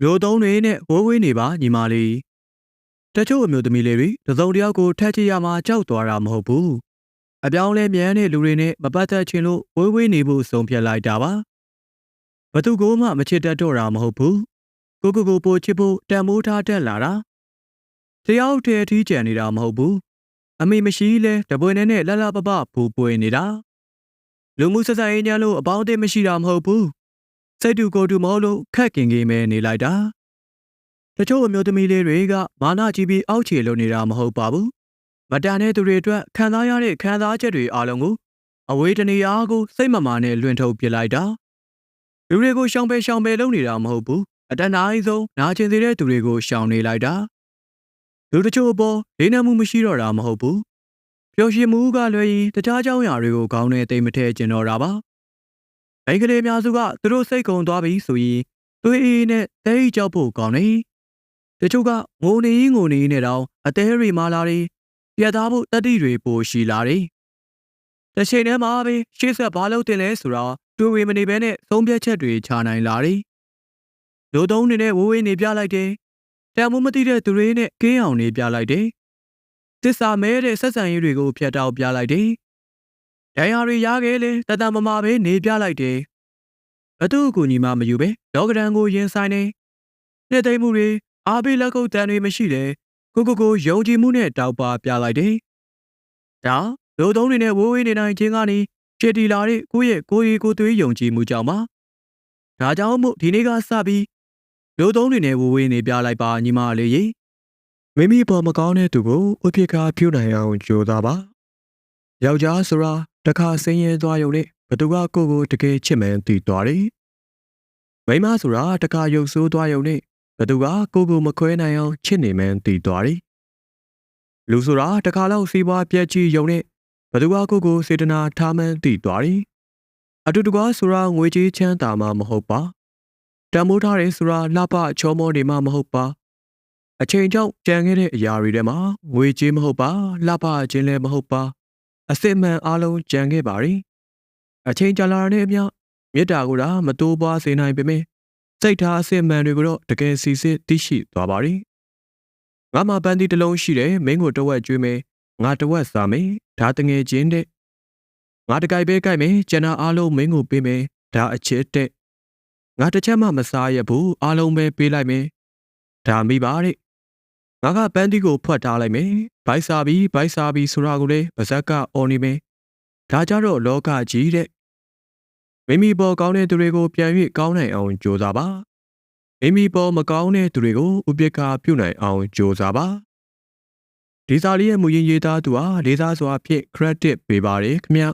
မျိုးသုံးတွေနဲ့ဝိုးဝေးနေပါညီမလေးတချို့အမျိုးသမီးလေးတွေတစ်စုံတစ်ယောက်ကိုထက်ချရမှာကြောက်သွားတာမဟုတ်ဘူးအပြောင်းလဲမြန်တဲ့လူတွေနဲ့မပတ်သက်ချင်လို့ဝိုးဝေးနေဖို့ဆုံးဖြတ်လိုက်တာပါဘသူကိုမှမချစ်တတ်တော့တာမဟုတ်ဘူးကိုကိုကိုပိုချစ်ဖို့တန်မိုးထားတက်လာတာတယောက်တည်းထီးကြံနေတာမဟုတ်ဘူးအမေမရှိလဲတပွေနဲ့နဲ့လှလှပပပူပွေနေတာလူမှုဆက်ဆံရေးညာလို့အပေါင်းအသင်းမရှိတာမဟုတ်ဘူး စိတ်တူကိုယ်တူမဟုတ်လို့ခက်ခင်ခင်ပဲနေလိုက်တာတချို့အမျိုးသမီးလေးတွေကမာနကြီးပြီးအောက်ခြေလုံနေတာမဟုတ်ပါဘူးမတန်တဲ့သူတွေအတွက်ခံစားရတဲ့ခံစားချက်တွေအားလုံးကိုအဝေးတနေရာကိုစိတ်မမာနဲ့လွှင့်ထုတ်ပစ်လိုက်တာလူတွေကိုရှောင်ပဲရှောင်ပဲလုပ်နေတာမဟုတ်ဘူးအတန်းနိုင်ဆုံးနာကျင်စေတဲ့သူတွေကိုရှောင်နေလိုက်တာလူတချို့အပေါ်လေးနံမှုမရှိတော့တာမဟုတ်ဘူးပျော်ရွှင်မှုကလွယ်ရင်တခြားကြောင်းရာတွေကိုခေါင်းနဲ့တိမ်မထဲကျင်တော့တာပါ မိန်းကလေးများစုကသူတို့စိတ်ကုံသွားပြီဆိုရင်သွေးအေးနဲ့တဲကြီးကြောက်ဖို့ကောင်းနေတချို့ကငိုနေငိုနေနဲ့တောင်အသေးတွေမာလာတယ်ပြတ်သားဖို့တတိတွေပိုရှိလာတယ်တစ်ချိန်တည်းမှာပဲရှေ့ဆက်ဘာလုပ်တင်လဲဆိုတော့တွေးဝေမနေဘဲနဲ့သုံးပြတ်ချက်တွေခြာနိုင်လာတယ်လူသုံးနေနဲ့ဝဝေးနေပြလိုက်တယ်တန်မိုးမသိတဲ့သူတွေနဲ့ကင်းအောင်နေပြလိုက်တယ်တစ္ဆာမဲတဲ့ဆက်ဆံရေးတွေကိုဖျက်တောက်ပြလိုက်တယ် ဒဏ်ရာတွေရခဲ့လေတတမမပဲနေပြလိုက်တယ်ဘသူ့အကူညီမှမယူပဲလောကဒန်ကိုရင်ဆိုင်နေနှစ်သိမ့်မှုတွေအားပေးလက်ကုပ်တန်တွေမရှိတယ်ကိုကိုကိုယုံကြည်မှုနဲ့တောက်ပါပြလိုက်တယ်ဒါလူသုံးတွေနဲ့ဝဝေးနေနိုင်ခြင်းကနေချေတီလာတဲ့ကိုယ့်ရဲ့ကိုယ်ရည်ကိုယ်သွေးယုံကြည်မှုကြောင့်ပါဒါကြောင့်မို့ဒီနေ့ကစပြီးလူသုံးတွေနဲ့ဝဝေးနေပြလိုက်ပါညီမလေးရေမိမိပေါ်မကောင်းတဲ့သူကိုဥပိ္ပခပြုနိုင်အောင်ကြိုးစားပါ ယောက်ျားဆိုတာတခါဆင်းရဲသွားရုံနဲ့ဘသူကကိုယ့်ကိုတကယ်ချစ်မှန်းသိသွားတယ်မိန်းမဆိုတာတခါရုပ်ဆိုးသွားရုံနဲ့ဘသူကကိုယ့်ကိုမခွဲနိုင်အောင်ချစ်နေမှန်းသိသွားတယ်လူဆိုတာတခါလောက်စီးပွားပြက်ချီရုံနဲ့ဘသူကကိုယ့်ကိုစေတနာထားမှန်းသိသွားတယ်အတူတကွာဆိုတာငွေကြေးချမ်းသာမှမဟုတ်ပါတံမိုးထားတယ်ဆိုတာလှပချောမောနေမှမဟုတ်ပါအချိန်ကြောင့်ကြံခဲ့တဲ့အရာတွေထဲမှာငွေကြေးမဟုတ်ပါလှပခြင်းလည်းမဟုတ်ပါ အစစ်မှန်အားလုံးကြံခဲ့ပါ रे အချိန်ကြာလာတဲ့အမျှမေတ္တာကိုဒါမတိုးပွားစေနိုင်ပေမဲ့စိတ်ထားအစစ်မှန်တွေကိုတော့တကယ်စီစစ်သိရှိသွားပါ रे ငါမှပန်းတီတစ်လုံးရှိတယ်မင်းကိုတဝက်ကျွေးမယ်ငါတဝက်စားမယ်ဒါတငယ်ချင်းတဲ့ငါတကြိုက်ပဲကြိုက်မယ်ကျန်တာအားလုံးမင်းကိုပေးမယ်ဒါအချစ်တဲ့ငါတစ်ချက်မှမစားရဘူးအားလုံးပဲပေးလိုက်မယ်ဒါမိပါတဲ့ ငါကပန်းတီကိုဖွက်ထားလိုက်မယ်ဘိုက်စားပြီးဘိုက်စားပြီးဆိုတာကိုလေပါဇက်ကအော်နေမယ်ဒါကြတော့လောကကြီးတဲ့မိမိပေါ်ကောင်းတဲ့သူတွေကိုပြန်၍ကောင်းနိုင်အောင်ကြိုးစားပါမိမိပေါ်မကောင်းတဲ့သူတွေကိုဥပိ္ပခပြုနိုင်အောင်ကြိုးစားပါဒီစာလေးရဲ့မူရင်းရေးသားသူဟာလေးစားစွာဖြင့် credit ပေးပါတယ်ခင်ဗျ